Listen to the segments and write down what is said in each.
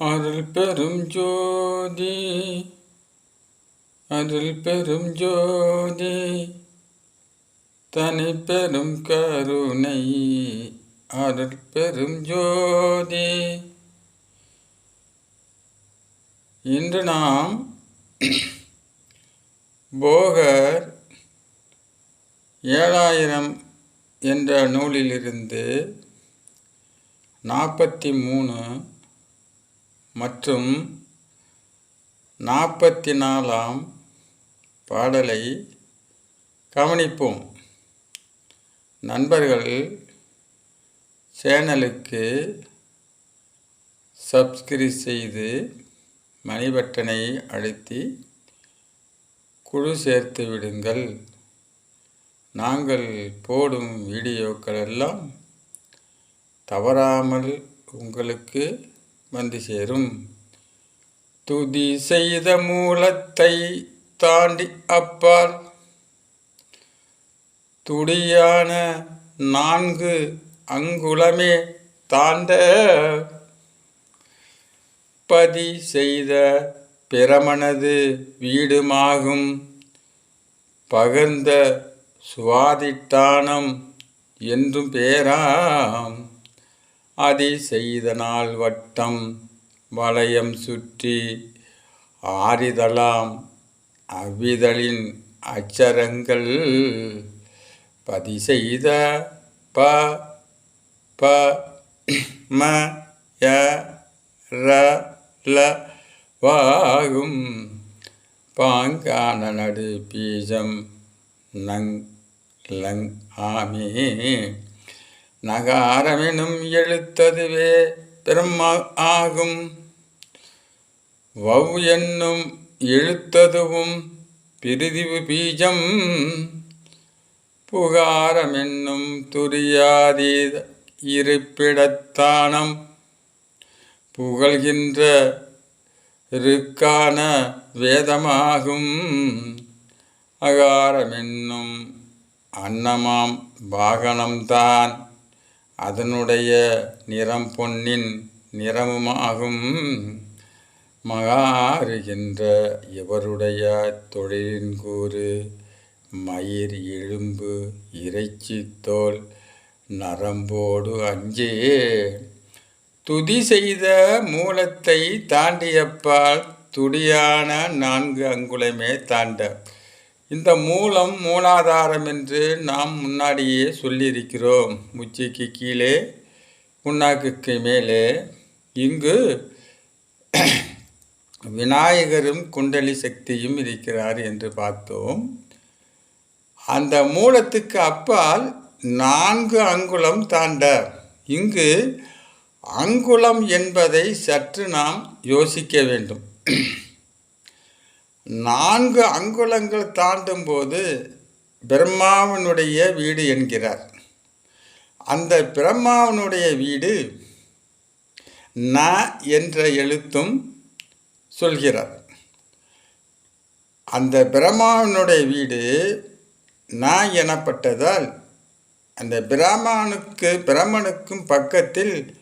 அருள் பெரும் ஜோதி அருள் பெரும் ஜோதி தனி பெரும் கருணை அருள் பெரும் ஜோதி. இன்று நாம் போகர் ஏழாயிரம் என்ற நூலிலிருந்து நாற்பத்தி மூணு மற்றும் நாற்பத்தி நாலாம் பாடலை கவனிப்போம். நண்பர்கள் சேனலுக்கு சப்ஸ்கிரைப் செய்து மணிபட்டனை அழுத்தி குழு சேர்த்து விடுங்கள். நாங்கள் போடும் வீடியோக்கள் எல்லாம் தவறாமல் உங்களுக்கு வந்து சேரும். துதி செய்த மூலத்தை தாண்டி அப்பால் துடியான நான்கு அங்குலமே தாண்ட பதி செய்த பிரமணது வீடுமாகும். பகர்ந்த சுவாதிட்டானம் என்றும் பேராம். அதி செய்த நாள் வட்டம் வளையம் சுற்றி ஆறிதலாம் அவ்விதழின் அச்சரங்கள் பதி செய்த ப ப ம ய ர ல வாகும் பாங்கான நடு பீஜம் நங் லங் ஆமே. நகாரமெனும் எழுத்ததுவே பெருமா ஆகும். வவ் என்னும் எழுத்ததுவும் பிரிதிவு பீஜம். புகாரமென்னும் துரியாதீத இருப்பிடத்தானம். புகழ்கின்ற ருக்கான வேதமாகும். அகாரமென்னும் அன்னமாம் வாகனம்தான். அதனுடைய நிறம் பொன்னின் நிறமுமாகும். மகாறுகின்ற இவருடைய தொழிலின் கூறு? மயிர் எலும்பு இறைச்சி தோல் நரம்போடு அஞ்சே. துதி செய்த மூலத்தை தாண்டியப்பால் துடியான நான்கு அங்குலமே தாண்ட. இந்த மூலம் மூலாதாரம் என்று நாம் முன்னாடியே சொல்லியிருக்கிறோம். உச்சிக்கு கீழே புண்ணாக்குக்கு மேலே. இங்கு விநாயகரும் குண்டலி சக்தியும் இருக்கிறார் என்று பார்த்தோம். அந்த மூலத்துக்கு அப்பால் நான்கு அங்குலம் தாண்ட இங்கு அங்குலம் என்பதை சற்று நாம் யோசிக்க வேண்டும். நான்கு அங்குலங்கள் தாண்டும் போது பிரம்மாவனுடைய வீடு என்கிறார். அந்த பிரம்மாவனுடைய வீடு ந என்ற எழுத்தும் சொல்கிறார். அந்த பிரம்மாவனுடைய வீடு ந எனப்பட்டதால் அந்த பிராமனுக்கு பிரமனுக்கும் பக்கத்தில்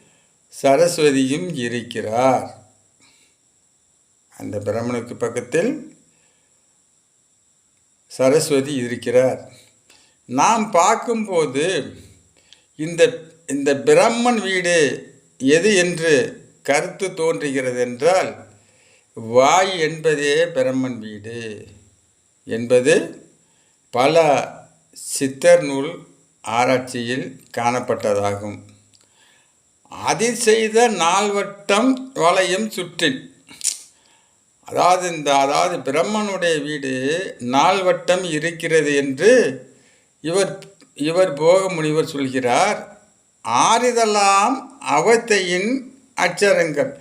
சரஸ்வதியும் இருக்கிறார். அந்த பிரமனுக்கு பக்கத்தில் சரஸ்வதி இருக்கிறார். நாம் பார்க்கும்போது இந்த இந்த பிரம்மன் வீடு எது என்று கருத்து தோன்றுகிறது என்றால் வாய் என்பதே பிரம்மன் வீடு என்பது பல சித்தர் நூல் ஆராய்ச்சியில் காணப்பட்டதாகும். அதை செய்த நால்வட்டம் வளையம் சுற்றின் அதாவது இந்த அதாவது பிரம்மனுடைய வீடு நால்வட்டம் இருக்கிறது என்று இவர் இவர் போக முனிவர் சொல்கிறார். ஆறிதெல்லாம் அவத்தையின் அச்சரங்கள்.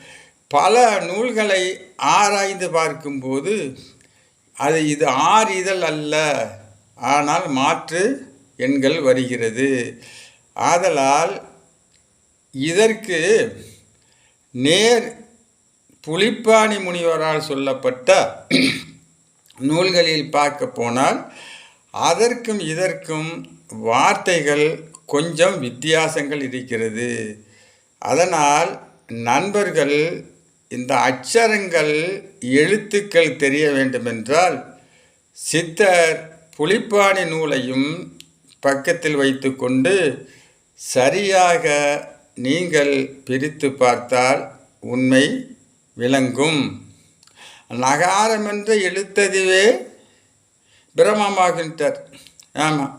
பல நூல்களை ஆராய்ந்து பார்க்கும்போது அது இது ஆறு இதழ் அல்ல. ஆனால் மாற்று எண்கள் வருகிறது. ஆதலால் இதற்கு நேர் புலிப்பாணி முனிவரால் சொல்லப்பட்ட நூல்களில் பார்க்க போனால் அதற்கும் இதற்கும் வார்த்தைகள் கொஞ்சம் வித்தியாசங்கள் இருக்கிறது. அதனால் நண்பர்கள் இந்த அச்சரங்கள் எழுத்துக்கள் தெரிய வேண்டுமென்றால் சித்தர் புலிப்பாணி நூலையும் பக்கத்தில் வைத்துக்கொண்டு சரியாக நீங்கள் பிரித்து பார்த்தால் உண்மை விளங்கும். நகாரம் என்ற எழுத்ததுவே பிரமமாகின்றார். ஆமாம்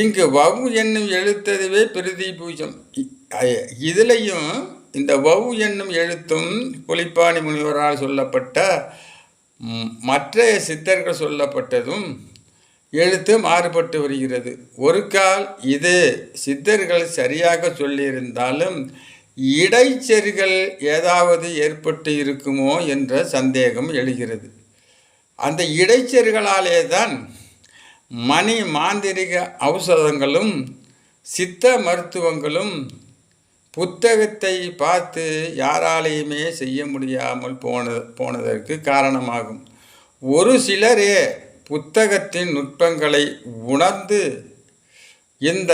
இங்கு வவு என்னும் எழுத்ததுவே பிரதி பூஜம். இதிலையும் இந்த வவு என்னும் எழுத்தும் புலிப்பாணி முனிவரால் சொல்லப்பட்ட மற்ற சித்தர்கள் சொல்லப்பட்டதும் எழுத்து மாறுபட்டு வருகிறது. ஒரு கால் இது சித்தர்கள் சரியாக சொல்லியிருந்தாலும் இடைச்செருகள் ஏதாவது ஏற்பட்டு இருக்குமோ என்ற சந்தேகம் எழுகிறது. அந்த இடைச்செருகளாலே தான் மணி மாந்திரிக ஔஷதங்களும் சித்த மருத்துவங்களும் புத்தகத்தை பார்த்து யாராலையுமே செய்ய முடியாமல் போனது போனதற்கு காரணமாகும். ஒரு சிலரே புத்தகத்தின் நுட்பங்களை உணர்ந்து இந்த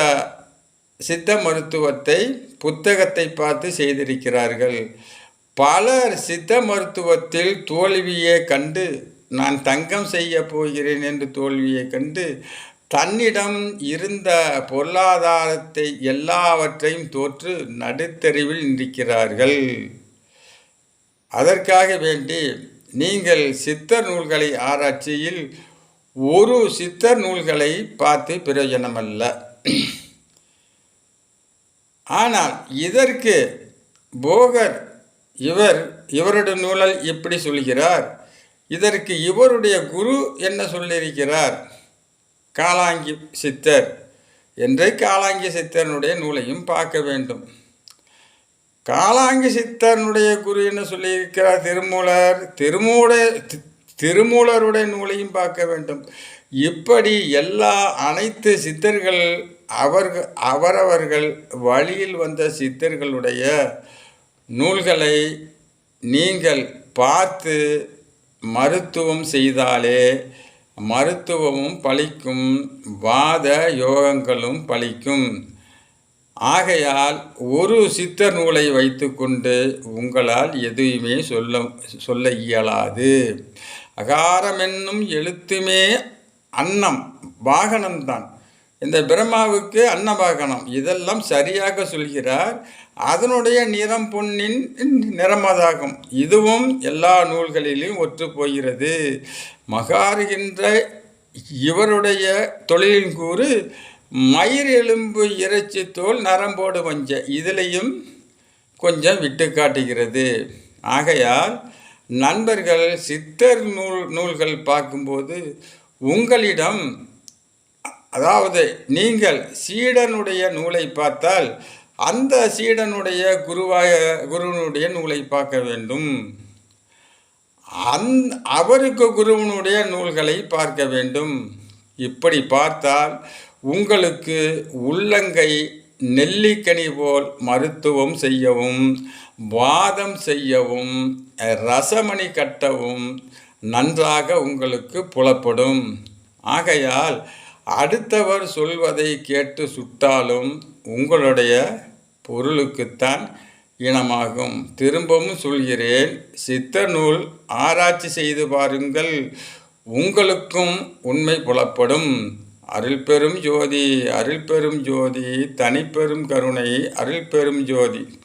சித்த மருத்துவத்தை புத்தகத்தை பார்த்து செய்திருக்கிறார்கள். பலர் சித்த மருத்துவத்தில் தோல்வியை கண்டு நான் தங்கம் செய்ய போகிறேன் என்று தோல்வியை கண்டு தன்னிடம் இருந்த பொருளாதாரத்தை எல்லாவற்றையும் தோற்று நடுத்தெருவில் நிற்கிறார்கள் அதற்காக வேண்டி நீங்கள் சித்தர் நூல்களை ஆராய்ச்சியில் ஒரு சித்தர் நூல்களை பார்த்து பிரயோஜனமல்ல. ஆனால் இதற்கு போகர் இவர் இவருடைய நூலல் இப்படி சொல்கிறார். இதற்கு இவருடைய குரு என்ன சொல்லியிருக்கிறார்? காலாங்கி சித்தர். என்று காலாங்கி சித்தனுடைய நூலையும் பார்க்க வேண்டும். காலாங்கி சித்தனுடைய குரு என்ன சொல்லியிருக்கிறார்? திருமூலர் திருமூல தி- திருமூலருடைய நூலையும் பார்க்க வேண்டும். இப்படி எல்லா அனைத்து சித்தர்கள் அவர்கள் அவரவர்கள் வழியில் வந்த சித்தர்களுடைய நூல்களை நீங்கள் பார்த்து மருத்துவம் செய்தாலே மருத்துவமும் பலிக்கும் வாத யோகங்களும் பலிக்கும். ஆகையால் ஒரு சித்தர் நூலை வைத்துக்கொண்டு உங்களால் எதுவுமே சொல்ல சொல்ல இயலாது. அகாரம் என்னும் எழுத்துமே அன்னம் வாகனம்தான். இந்த பிரம்மாவுக்கு அன்னபாகனம். இதெல்லாம் சரியாக சொல்கிறார். அதனுடைய நிறம் பொன்னின் நிறமதாகும். இதுவும் எல்லா நூல்களிலும் ஒற்று போகிறது மகாருகின்ற இவருடைய தொழிலின் கூறு மயிர் எலும்பு இறைச்சி தோல் நரம்போடு வஞ்ச இதிலையும் கொஞ்சம் விட்டு காட்டுகிறது. ஆகையால் நண்பர்கள் சித்தர் நூல் நூல்கள் பார்க்கும்போது உங்களிடம் அதாவது நீங்கள் சீடனுடைய நூலை பார்த்தால் அந்த சீடனுடைய குருவாய குருவனுடைய நூலை பார்க்க வேண்டும். அந் அவருக்கு குருவனுடைய நூல்களை பார்க்க வேண்டும். இப்படி பார்த்தால் உங்களுக்கு உள்ளங்கை நெல்லிக்கனி போல் மருத்துவம் செய்யவும் வாதம் செய்யவும் ரசமணி கட்டவும் நன்றாக உங்களுக்கு புலப்படும். ஆகையால் அடுத்தவர் சொல்வதை கேட்டு சுட்டாலும் உங்களுடைய பொருளுக்குத்தான் இனமாகும். திரும்பவும் சொல்கிறேன் சித்த நூல் ஆராய்ச்சி செய்து பாருங்கள் உங்களுக்கும் உண்மை புலப்படும். அருள் பெரும் ஜோதி அருள் பெரும் ஜோதி தனிப்பெரும் கருணை அருள் பெரும் ஜோதி.